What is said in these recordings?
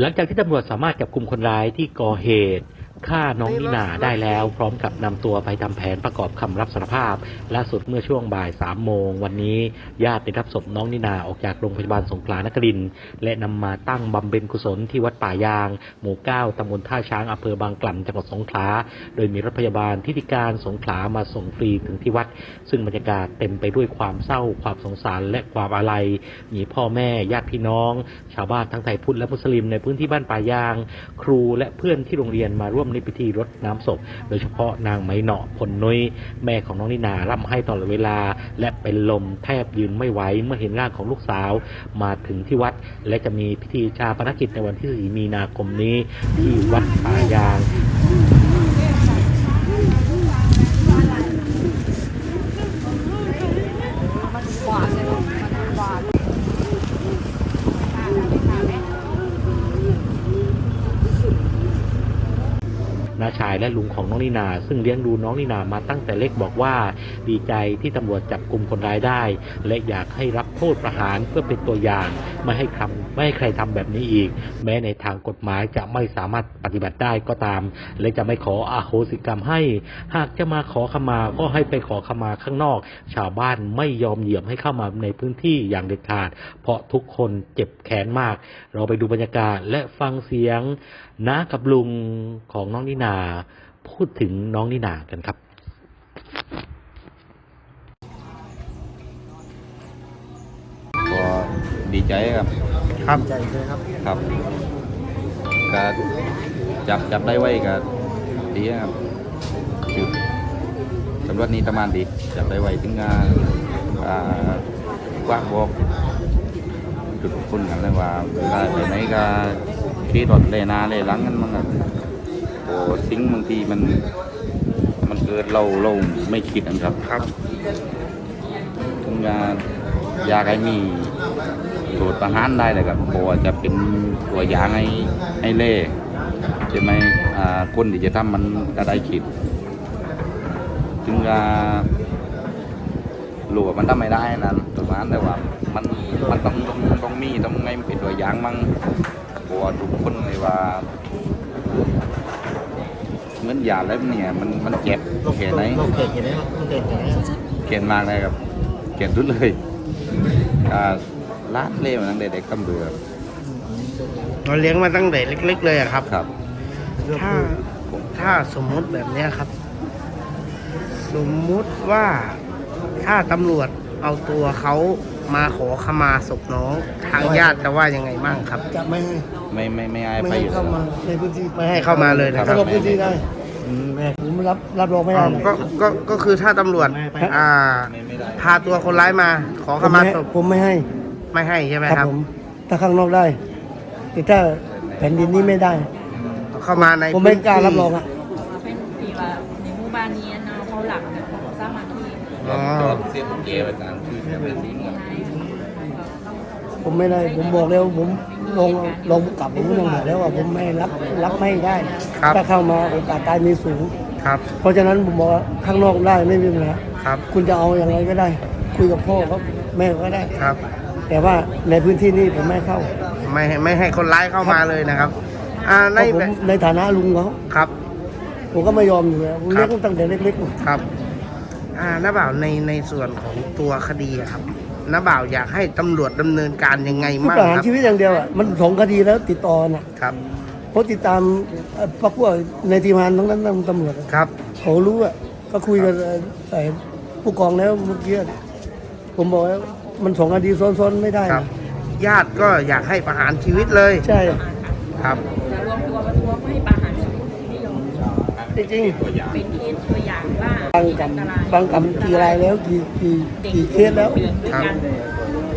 หลังจากที่ตำรวจสามารถจับกลุ่มคนร้ายที่ก่อเหตุ ฆ่าน้องนินาได้แล้ว พร้อมกับนำตัวไปทำแผนประกอบคำรับสารภาพล่าสุดเมื่อช่วงบ่ายสามโมง วันนี้ญาติได้รับศพน้องนินาออกจากโรงพยาบาลสงขลานครินและนำมาตั้งบำเพ็ญกุศลที่วัดป่ายาง หมู่เก้าตำบลท่าช้างอำเภอบางกล่ำจังหวัดสงขลาโดยมีรถพยาบาลที่ธิการสงขลามาส่งฟรีถึงที่วัด ซึ่งบรรยากาศเต็มไปด้วยความเศร้าความสงสารและความอาลัย มีพ่อแม่ญาติพี่น้อง ชาวบ้านทั้งไทยพุทธและมุสลิมในพื้นที่บ้านป่ายาง ครูและเพื่อนที่โรงเรียนมาร่วมในพิธีรดน้ำศพ โดยเฉพาะนางไหมเหนาะผลนุ้ยแม่ของน้องนินาร่ำให้ตลอดเวลา และเป็นลมแทบยืนไม่ไหวเมื่อเห็นร่างของลูกสาว มาถึงที่วัด และจะมีพิธีชาปนกิจในวันที่ 4 มีนาคมนี้ ที่วัดป่ายาง น้า ชายและลุงของน้องนินา ซึ่งเลี้ยงดูน้องนินามาตั้งแต่เล็กบอกว่า ดีใจที่ตำรวจจับกลุ่มคนร้ายได้ และอยากให้รับโทษประหารเพื่อเป็นตัวอย่าง ไม่ให้คำไม่ให้ใครทำแบบนี้อีก แม้ในทางกฎหมายจะไม่สามารถปฏิบัติได้ก็ตาม และจะไม่ขออาโหสิกรรมให้ หากจะมาขอขมาก็ให้ไปขอขมาข้างนอก ชาวบ้านไม่ยอมเหยียบให้เข้ามาในพื้นที่อย่างเด็ดขาด เพราะทุกคนเจ็บแค้นมาก เราไปดูบรรยากาศและฟังเสียงน้ากับลุงของน้องนินาพูดถึงน้องนินากันครับ ก็ดีใจครับ ครับใจเลยครับ ครับก็จับจับได้ไว้ก็ดีครับคือตำรวจนี้ประมาณดี จับได้ไว้ถึงงานอ่ากว้างบอกจุดคุณกันเลยว่าเวลาไปไหนก็ขี่รถเลยหนาเลยหลังกันมันก็โอ้ สิ่งบางทีมันมันเกิดเราเราไม่คิดนะครับครับถึงจะอยากให้มีโทษประหารได้เลยครับเพราะว่าจะเป็นตัวอย่างให้ให้เล่ใช่ไหมอ่าคนที่จะทำมันก็ได้คิดถึงจะรู้ว่ามันทำไม่ได้นั่นประมาณแต่ว่ามันมันต้องต้องต้องมีต้องไงเป็นตัวอย่างมั่งเพราะว่าทุกคนเลยว่า เหมือนยาแล้วเนี่ยมันมันเจ็บแค่ไหนโลกเกตเห็นไหมครับโลกเกตเห็นไหมเขียนมากเลยครับเขียนทุดเลยอ่าลาดเล่มาตั้งแต่เด็กตำรวจเราเลี้ยงมาตั้งแต่เล็ก ๆ เลยอะครับครับ ถ้าถ้าสมมุติแบบเนี้ยครับ สมมุติว่าถ้าตำรวจเอาตัวเขา มาขอขมาศพน้องทางญาติจะว่ายังไงบ้างครับ จะไม่ให้ไม่ไม่ไม่อายไม่ไปให้อยู่เข้ามาในพื้นที่ไม่ให้เข้ามาเลยนะคถ้ารับเราพื้นที่ได้ผมรับรับรองไม่ได้เลย ก็ก็ก็คือถ้าตำรวจอ่า ไม่ไม่ได้ พาตัวคนร้ายมา ขอผขมมาไม่ศพผมไม่ให้ไม่ให้ใช่ไหมคครัรับบผมถ้าข้างนอกได้แต่ถ้าแผ่นดินนี้ไม่ได้ เข้ามาในผมไม่พื้นกล้าที่รับรองอะเป็นปีว่าในหมู่บ้านนี้ เนาะเขาหลักแบบสามัคคีอ๋อ เสียผมเกไปตามคือจะเป็นสิ่งครับผมไม่ได้ ผมบอกแล้วผมลองลองกลับผมยังบอกแล้วว่าผมไม่รับรับไม่ได้ ครับ ถ้าเข้ามาโอกาสตายมีสูง ครับ เพราะฉะนั้นผมบอกว่าข้างนอกได้ไม่มีปัญหาครับ คุณจะเอาอย่างไรก็ได้ คุยกับพ่อเขาแม่ก็ได้ ครับ แต่ว่าในพื้นที่นี้ผมไม่เข้าไม่ให้ไม่ให้คนร้ายเข้ามาเลยนะครับ อ่าเพในราะผมแบบในฐานะลุงเขาครับ ผมก็ไม่ยอมอยู่แล้วผมครัเลี้ยบงตั้งแต่เล็กครับ อ่าน้าบ่าวในในส่วนของตัวคดีอะครับน้าบ่าวอยากให้ตำรวจดำเนินการยังไงๆผู้บ้างประหารครับชีวิตอย่างเดียวอะมันสองคดีแล้วติดต่อน่ะครับ เพราะติดตามเอ่อพวกพวกในทีมงานทั้งนั้นทั้งตำรวจอะครับ เขารู้อะก็คุยกันเอ่อแต่ผู้กองแล้วเมื่อกี้ผมบอกว่ามันสองคดีซ้อนๆไม่ได้ครับ ญาติก็อยากให้ประหารชีวิตเลยใช่ ครับ จริงเป็นเคสตัวอย่างว่าๆบางกรรมบางกรรมกี่รายแล้วกี่กี่กี่เคสแล้วเดือนด้วยกัน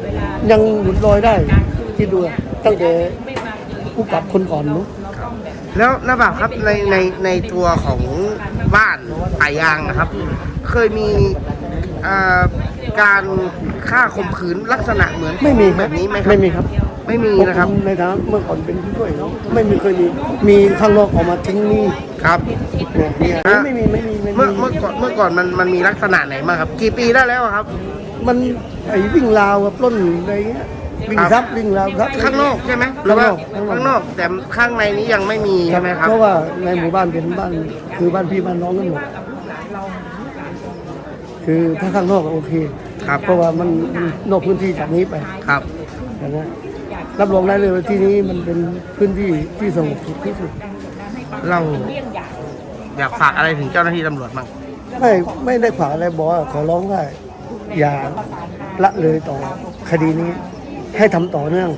เวลายังหลุดลอยได้กลางคืนที่ดูอะตั้งแต่ไม่มาเจอเหตุผู้กลับคนก่อนนู้นเราต้องแบบแล้วน้าบ่าวครับในในในตัวของบ้านป่ายางนะครับ เคยมีอ่าการฆ่าข่มขืนลักษณะเหมือนไม่มีแบบนี้ไหมครับไม่มีครับ ไม่มีนะครับผมในฐานะเมื่อก่อนเป็นผู้ช่วยเขาไม่มีเคยมีมีข้างนอกออกมาทิ้งนี่ ครับเนี่ยเนี่ยฮะไม่มีไม่มีไม่เมื่อมีเมื่อก่อนเมื่อก่อนมันมันมีลักษณะไหนมางครับ กี่ปีได้แล้วอะครับ มันไอ้วิ่งราวกับปล้นอะไรเงี้ยวิ่งทรัพย์วิ่งราวทรัพย์ข้างนอกใช่ไหมหรือว่าข้างนอก ข้างนอกแต่ข้างในนี้ยังไม่มีใช่ไหมครับ เพราะว่าในหมู่บ้านเป็นบ้านคือบ้านพี่บ้านน้องกันหมดคือถ้าข้างนอกก็โอเค ครับ เพราะว่ามันมันนอกพื้นที่จากนี้ไปครับอย่างนั้นรับรองได้เลยว่าที่นี้มันเป็นพื้นที่ที่สงบสุขที่สุด เราอยากฝากอะไรถึงเจ้าหน้าที่ตำรวจบ้างไม่ไม่ได้ขวางอะไรบอกว่าขอร้องว่าอย่าละเลยต่อคดีนี้ ให้ทำต่อเนื่อง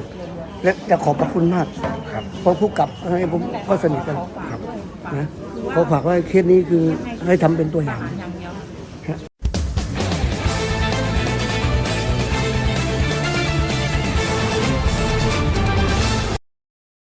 และจะขอบพระคุณมากครับ เพราะผู้กับให้ผมก็สนิทกันนะขอฝากว่าเคสนี้คือให้ทำเป็นตัวอย่างยัง